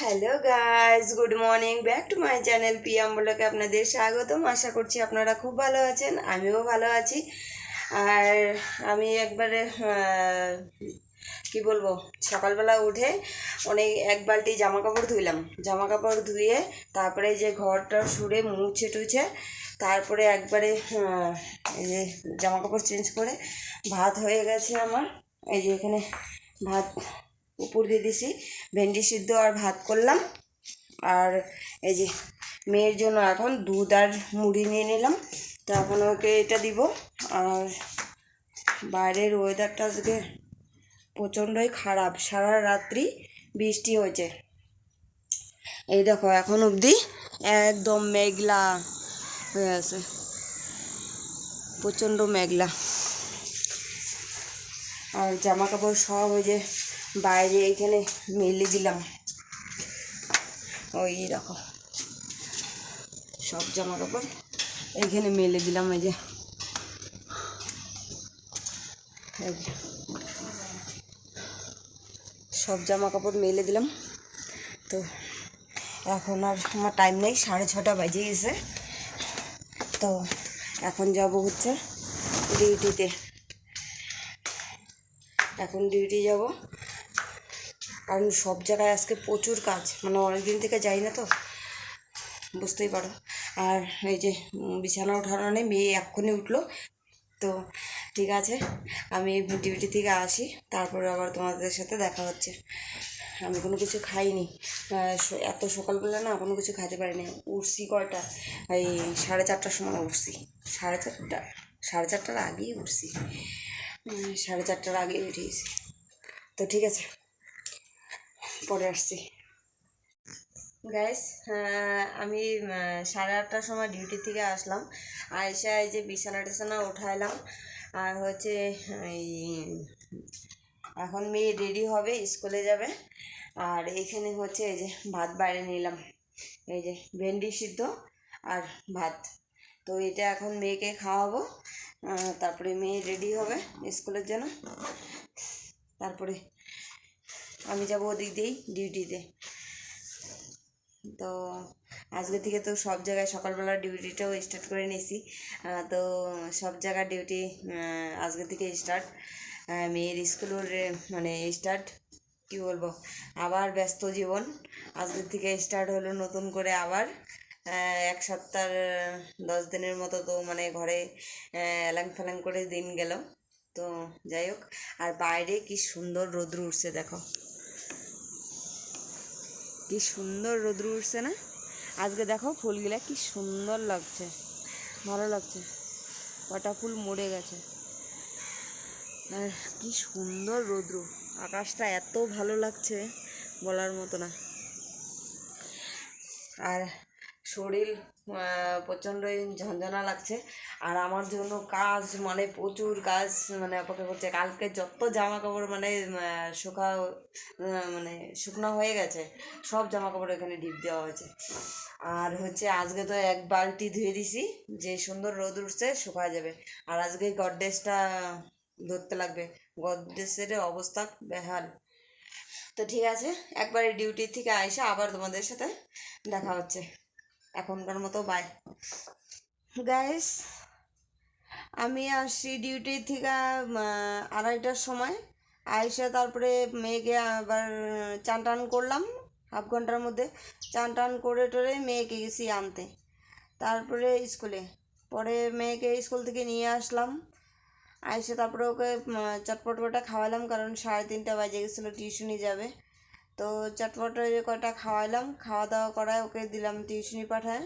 Hello guys good morning back to my channel PM বলকে আপনাদের স্বাগতম। আশা করছি আপনারা খুব ভালো আছেন, আমিও ভালো আছি। আর আমি একবারে কি বলব, সকালবেলা উঠে অনেক এক বালতি জামা কাপড় ধুইলাম। জামা কাপড় ধুয়ে তারপরে যে ঘরটা সুরে মুছে টুছে তারপরে একবারে যে জামা কাপড় চেঞ্জ করে ভাত হয়ে গেছে আমার। এই যে এখানে ভাত উপর দিয়ে দিছি, ভেন্ডি সিদ্ধ আর ভাত করলাম। আর এই যে মেয়ের জন্য এখন দুধ আর মুড়ি নিয়ে নিলাম। তো এখন ওকে এটা দিব। আর বাইরের ওয়েদারটা আজকে প্রচণ্ডই খারাপ। সারা রাত্রি বৃষ্টি হয়েছে। এই দেখো, এখন অবধি একদম মেঘলা হয়ে আছে। প্রচণ্ড মেঘলা। আর জামা কাপড় সব ওই যে বাইরে এখানে মেলে দিলাম। ওই দেখো, সব জামা কাপড় এইখানে মেলে দিলাম এই যে। এই যে। সব জামা কাপড় মেলে দিলাম। তো এখন আর আমার টাইম নেই, সাড়ে ছটা বাজে গেছে। তো এখন যাব হচ্ছে ডিউটিতে এখন ডিউটি যাব। কারণ সব জায়গায় আজকে প্রচুর কাজ মানে অনেক দিন থেকে যাই না তো। বুঝতেই পারো। আর এই যে বিছানা ওঠানো নেই মেয়ে এক্ষুনি উঠল। তো ঠিক আছে, আমি ডিউটি থেকে আসি, তারপরে আবার তোমাদের সাথে দেখা হচ্ছে। আমি কোনো কিছু খাইনি। এত সকালবেলা না কোনো কিছু খাইতে পারিনি। উঠছি কয়টা? এই সাড়ে চারটার সময় উঠছি। সাড়ে চারটা, সাড়ে চারটার আগেই উঠছি। সাড়ে চারটার আগেই উঠেছি। তো ঠিক আছে। পরে আসছি। গ্যাস আমি সাড়ে আটটার সময় ডিউটি থেকে আসলাম। আয়সা এই যে বিছানা টিছানা উঠাইলাম। আর হচ্ছে, এই, এখন মেয়ে রেডি হবে, স্কুলে যাবে। আর এখানে হচ্ছে এই যে ভাত বাইরে নিলাম। এই যে ভেন্ডি সিদ্ধ আর ভাত। তো এটা এখন মেয়েকে খাওয়াবো। তারপরে মেয়ে রেডি হবে স্কুলের জন্য। তারপরে আমি যাব ওদিক দিয়েই ডিউটিতে। তো আজকে থেকে তো সব জায়গায় সকালবেলা ডিউটিটাও স্টার্ট করে নিয়েছি। তো সব জায়গার ডিউটি আজকে থেকে স্টার্ট মেয়ের স্কুলের মানে স্টার্ট কি বলব, আবার ব্যস্ত জীবন। আজকে থেকে স্টার্ট হলো নতুন করে আবার। এক সপ্তাহ, দশ দিনের মতো তো মানে ঘরে এলাং ফেলাং করে দিন গেল। তো যাই হোক, আর বাইরে কি সুন্দর রোদ্র উঠছে, দেখো। কি সুন্দর রোদ্র উঠছে না? আজকে দেখো ফুলগুলা কি সুন্দর লাগছে। ভালো লাগছে। কটা ফুল মরে গেছে। আর কি সুন্দর রোদ্র। আকাশটা এত ভালো লাগছে বলার মতো না। আর শরীর প্রচণ্ডই ঝনঝনা লাগছে। আর আমার জন্য কাজ মানে প্রচুর কাজ মানে অপেক্ষা করছে কালকে যত জামা কাপড় মানে শুকা মানে শুকনো হয়ে গেছে, সব জামা কাপড় এখানে ডিপ দেওয়া হয়েছে। আর হচ্ছে আজকে তো এক বালতি ধুয়ে দিছি, যে সুন্দর রোদ উঠছে শুকা যাবে। আর আজকে গডডেসটা ধরতে লাগবে। গডডেসের অবস্থা বেহাল। তো ঠিক আছে, একবারে ডিউটি থেকে আইসা আবার তোমাদের সাথে দেখা হচ্ছে। এখনকার মতো বাই গাইস আমি আসছি ডিউটি থেকে আড়াইটার সময়। আইসা তারপরে মেয়েকে আবার চান টান করলাম হাফ ঘণ্টার মধ্যে। চান টান করে টরে মেয়েকে গেছি আনতে। তারপরে স্কুলে। পরে মেয়েকে স্কুল থেকে নিয়ে আসলাম। আইসে তারপরে ওকে চটপট কটা খাওয়ালাম, কারণ সাড়ে তিনটা বাজে গেছিল, টিউশনি যাবে। তো চটপট ওই কটা খাওয়ালাম খাওয়া দাওয়া করায় ওকে দিলাম টিউশনি পাঠায়।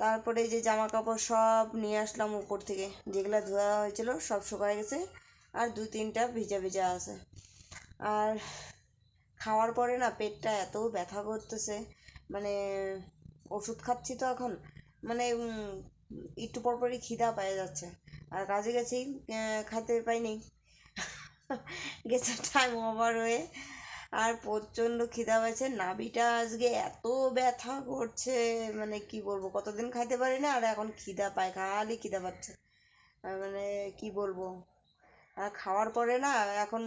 তারপরে যে জামা কাপড় সব নিয়ে আসলাম উপর থেকে, যেগুলো ধোয়া হয়েছিল সব শুকায় গেছে আর দু তিনটা ভিজা ভিজা আছে। আর খাওয়ার পরে না পেটটা এত ব্যথা করতেছে মানে ওষুধ খাচ্ছি তো এখন মানে একটু পরপরই খিদা পেয়ে যাচ্ছে। আর কাজে গেছি খাতে পাইনি। গেছে টাইম ওভার হয়ে আর প্রচণ্ড খিদা পেয়েছে। নাভিটা আজকে এত ব্যথা করছে মানে কি বলব, কতদিন খাইতে পারি না আর এখন খিদা পায়, খালি খিদা পাচ্ছে। মানে কি বলব, আর খাওয়ার পরে না এখন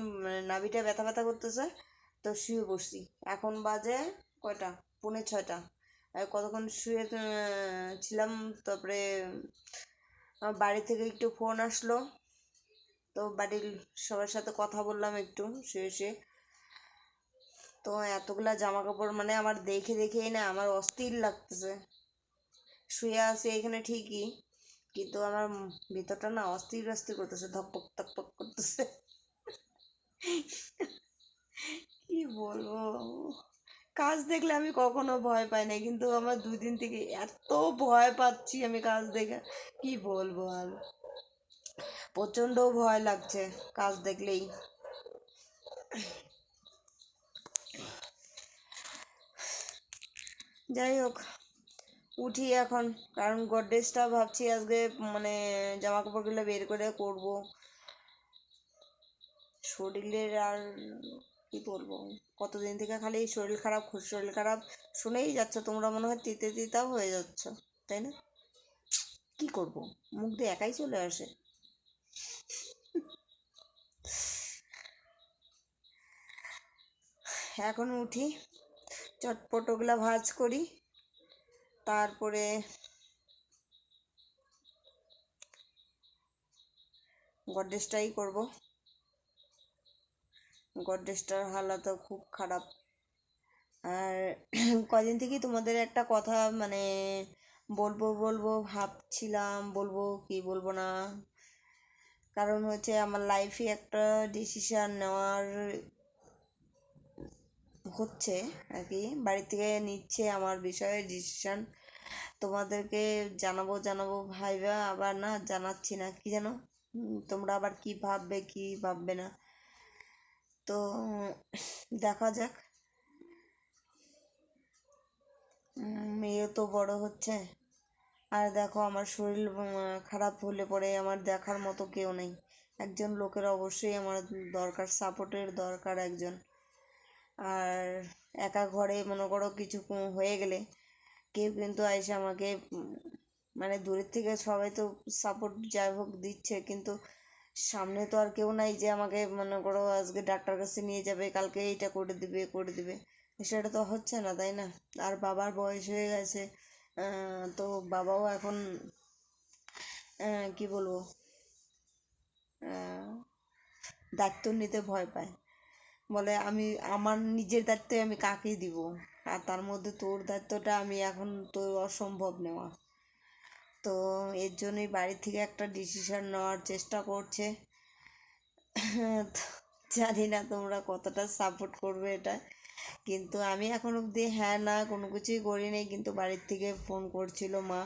নাভিটা ব্যথা ব্যথা করতেছে, তো শুয়ে বসছি এখন বাজে কয়টা? পৌনে ছয়টা। কতক্ষণ শুয়ে ছিলাম, তারপরে বাড়ি থেকে একটু ফোন আসলো, তো বাড়ির সবার সাথে কথা বললাম একটু, শুয়ে শুয়ে। তো এতগুলা জামা কাপড় মানে আমার দেখে দেখেই না, আমার অস্থির লাগতেছে। শুয়ে আছি এখানে ঠিকই, কিন্তু আমার ভিতরটা না অস্থির অস্থির করতেছে, ধকপক ধকপক করতেছে। কি বলব? কাজ দেখলে আমি কখনো ভয় পাই না, কিন্তু আমার দুই দিন থেকে এত ভয় পাচ্ছি আমি কাজ দেখে, কি বলব আর? প্রচণ্ড ভয় লাগছে কাজ দেখলেই। যাই হোক, উঠি এখন। কারণ গডরেজটা ভাবছি আজকে মানে জামা কাপড়গুলো বের করে করব শরীরের আর কি বলব? কতদিন থেকে খালি শরীর খারাপ শরীর খারাপ, শুনেই যাচ্ছ তোমরা মনে হয় তিতে তিতাও হয়ে যাচ্ছ, তাই না? কি করব? মুখ দিয়ে একাই চলে আসে। এখন উঠি। চটপট ভাজ করি। তারপরে গডরেজটাই করব। গডরেজটার হালাতও খুব খারাপ। আর কদিন থেকেই তোমাদের একটা কথা মানে বলব বলব, ভাবছিলাম, বলব কি বলব না। কারণ হচ্ছে আমার লাইফে একটা ডিসিশান নেওয়ার হচ্ছে আর কি। বাড়ি থেকে নিচ্ছে আমার বিষয়ে ডিসিশান তোমাদেরকে জানাব জানাব। ভাইবা আবার না জানাচ্ছি না, কি জানো? তোমরা আবার কি ভাববে কি ভাববে না? তো দেখা যাক। মেয়েও তো বড় হচ্ছে। আর দেখো আমার শরীর খারাপ হলে পরে আমার দেখার মতো কেউ নেই। একজন লোকের অবশ্যই আমার দরকার সাপোর্টের দরকার একজন। আর একা ঘরে মনে করো কিছু হয়ে গেলে কেউ কিন্তু এসে আমাকে মানে দূরের থেকে সবাই তো সাপোর্ট যাই হোক দিচ্ছে, কিন্তু সামনে তো আর কেউ নাই যে আমাকে মনে করো আজকে ডাক্তার কাছে নিয়ে যাবে, কালকে এইটা করে দিবে করে দিবে। সেটা তো হচ্ছে না, তাই না? আর বাবার বয়স হয়ে গেছে তো বাবাও এখন কি বলব দায়িত্ব নিতে ভয় পায়। বলে, আমি, আমার নিজের দায়িত্ব আমি কাকে দিব? আর তার মধ্যে তোর দায়িত্বটা আমি এখন তো অসম্ভব নেওয়া। তো এর জন্যই বাড়ি থেকে একটা ডিসিশন নেওয়ার চেষ্টা করছে। জানি না তোমরা কতটা সাপোর্ট করবে এটা, কিন্তু আমি এখন অবধি হ্যাঁ না, কোনো কিছুই করিনি কিন্তু বাড়ির থেকে ফোন করছিল মা,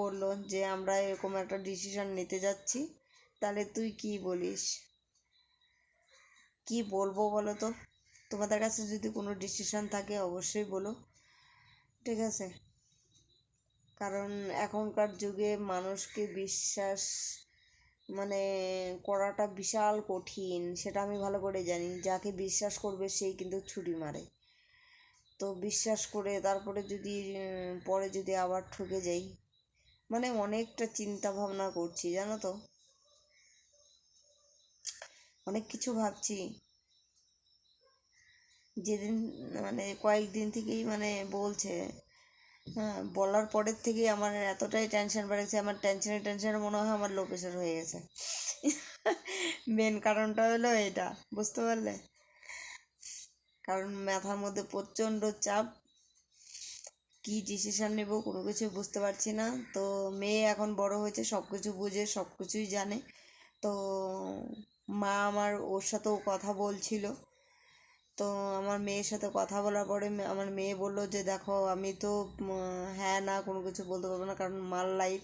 বলল যে, আমরা এরকম একটা ডিসিশন নিতে যাচ্ছি। তাহলে তুই কি বলিস? কি বলব বলো তো? তোমাদের কাছে যদি কোনো ডিসিশন থাকে অবশ্যই বলো। ঠিক আছে? কারণ এখনকার যুগে মানুষকে বিশ্বাস মানে করাটা বিশাল কঠিন, সেটা আমি ভালো করে জানি। যাকে বিশ্বাস করবে সেই কিন্তু ছুরি মারে। তো বিশ্বাস করে তারপরে যদি পরে যদি আবার ঠকে যাই মানে অনেকটা চিন্তা ভাবনা করছি, জানো তো? অনেক কিছু ভাবছি। যেদিন মানে কয়েকদিন থেকেই মানে বলছে হ্যাঁ বলার পরের থেকেই আমার এতটাই টেনশন বেড়েছে, আমার টেনশনে টেনশনে মনে হয় আমার লো প্রেশার হয়ে গেছে। মেন কারণটা হলো এটা, বুঝতে পারলে? কারণ মাথার মধ্যে প্রচণ্ড চাপ, কি ডিসিশন নেব কোনো কিছু বুঝতে পারছি না। তো মেয়ে এখন বড় হয়েছে সব কিছু বুঝে সব কিছুই জানে। তো মা আমার ওর সাথেও কথা বলছিল। তো আমার মেয়ের সাথে কথা বলার পরে আমার মেয়ে বলল যে, দেখো, আমি তো হ্যাঁ না, কোনো কিছু বলতে পারব না, কারণ মার লাইফ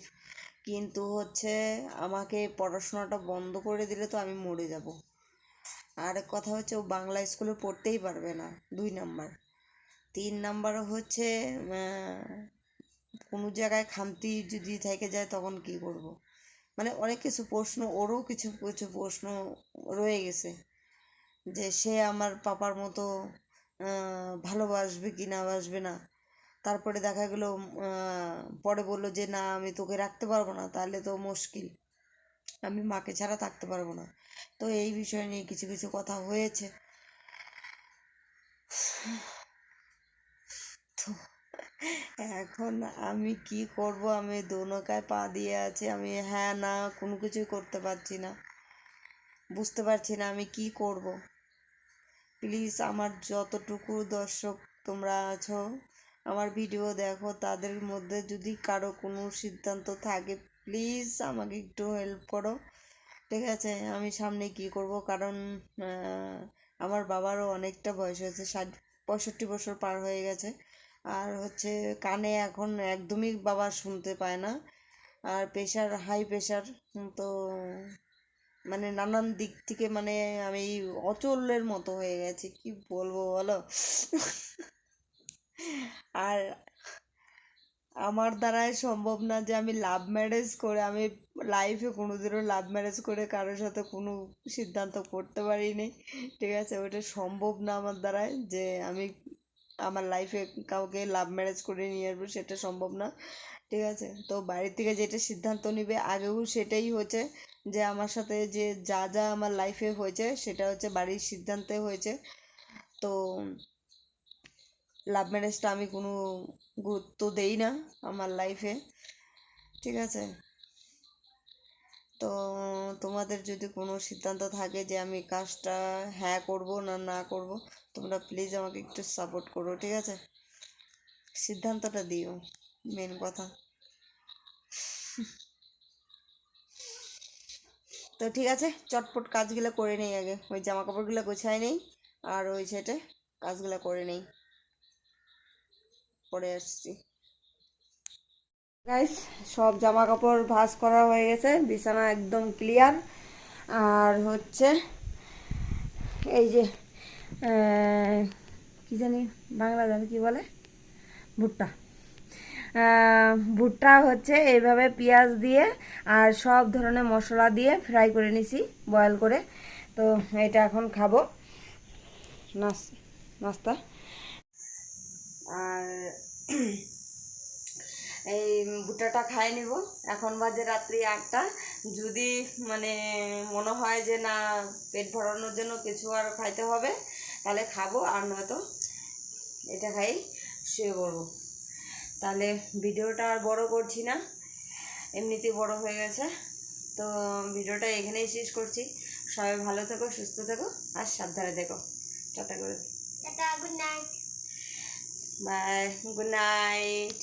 কিন্তু হচ্ছে, আমাকে পড়াশোনাটা বন্ধ করে দিলে তো আমি মরে যাব। আর কথা হচ্ছে, ও বাংলা স্কুলে পড়তেই পারবে না, দুই নাম্বার। তিন নাম্বার হচ্ছে কোনো জায়গায় খামতি যদি থেকে যায়, তখন কি করব? মানে অনেক কিছু প্রশ্ন, ওরও কিছু কিছু প্রশ্ন রয়ে গেছে যে সে আমার পাপার মতো ভালোবাসবে কি না বাসবে না। তারপরে দেখা গেলো পরে বলল যে না, আমি তোকে রাখতে পারব না, তাহলে তো মুশকিল। আমি মাকে ছাড়া থাকতে পারব না। তো এই বিষয় নিয়ে কিছু কিছু কথা হয়েছে। এখন আমি কি করব? আমি দোনকায় পা দিয়ে আছি। আমি হ্যাঁ না, কোনো কিছুই করতে পারছি না। বুঝতে পারছি না আমি কি করব। প্লিজ আমার যতটুকু দর্শক তোমরা আছো, আমার ভিডিও দেখো। তাদের মধ্যে যদি কারও কোনো সিদ্ধান্ত থাকে, প্লিজ আমাকে একটু হেল্প করো। ঠিক আছে, আমি সামনে কি করব? কারণ আমার বাবারও অনেকটা বয়স হয়েছে, ষাট, পঁয়ষট্টি বছর পার হয়ে গেছে। আর হচ্ছে কানে এখন একদমই বাবা শুনতে পায় না। আর প্রেশার হাই প্রেশার তো মানে নানান দিক থেকে মানে আমি অচলের মতো হয়ে গেছি, কি বলব বলো? আর আমার দ্বারাই সম্ভব না যে আমি লাভ ম্যারেজ করে, আমি লাইফে কোনোদিনও লাভ ম্যারেজ করে কারোর সাথে কোনো সিদ্ধান্ত করতে পারিনি। ঠিক আছে? ওটা সম্ভব না আমার দ্বারাই যে আমি আমার লাইফে কাউকে লাভ ম্যারেজ করে নিয়ে আসব সেটা সম্ভব না, ঠিক আছে? তো বাড়ির থেকে যেটা সিদ্ধান্ত নিবে, আগেও সেটাই হয়েছে যে আমার সাথে যে যা যা আমার লাইফে হয়েছে সেটা হচ্ছে বাড়ির সিদ্ধান্তে হয়েছে। তো লাভ ম্যারেজটা আমি কোনো গুরুত্ব দেই না আমার লাইফে ঠিক আছে? তো তোমাদের যদি কোনো সিদ্ধান্ত থাকে যে আমি কাজটা হ্যাঁ করব না না করব, তোমরা প্লিজ আমাকে একটু সাপোর্ট করো, ঠিক আছে? সিদ্ধান্তটা দিও মেন কথা। তো ঠিক আছে, চটপট কাজগুলো করে নেই আগে। ওই জামা কাপড়গুলো গোছায় নেই, আর ওই সেটে কাজগুলো করে নেই। পরে আসছি। গাইস সব জামা কাপড় ভাঁজ করা হয়ে গেছে, বিছানা একদম ক্লিয়ার আর হচ্ছে এই যে কি জানি বাংলা জানি কি বলে? ভুট্টা। ভুট্টা হচ্ছে এইভাবে পেঁয়াজ দিয়ে আর সব ধরনের মশলা দিয়ে ফ্রাই করে নিছি বয়েল করে। তো এটা এখন খাব। নাস, নাস্তা। আর এই ভুট্টাটা খাই নিব। এখন বাজে রাত্রি আটটা। যদি মানে মনে হয় যে না পেট ভরানোর জন্য কিছু আর খাইতে হবে তাহলে খাব। আর নয়তো এটা খাই শুয়ে পড়ব। তাহলে ভিডিওটা আর বড় করছি না। এমনিতেই বড় হয়ে গেছে। তো ভিডিওটা এখানেই শেষ করছি। সবাই ভালো থেকো সুস্থ থেকো আর সাবধানে থেকো। টাটা করে। Tata good night bye good night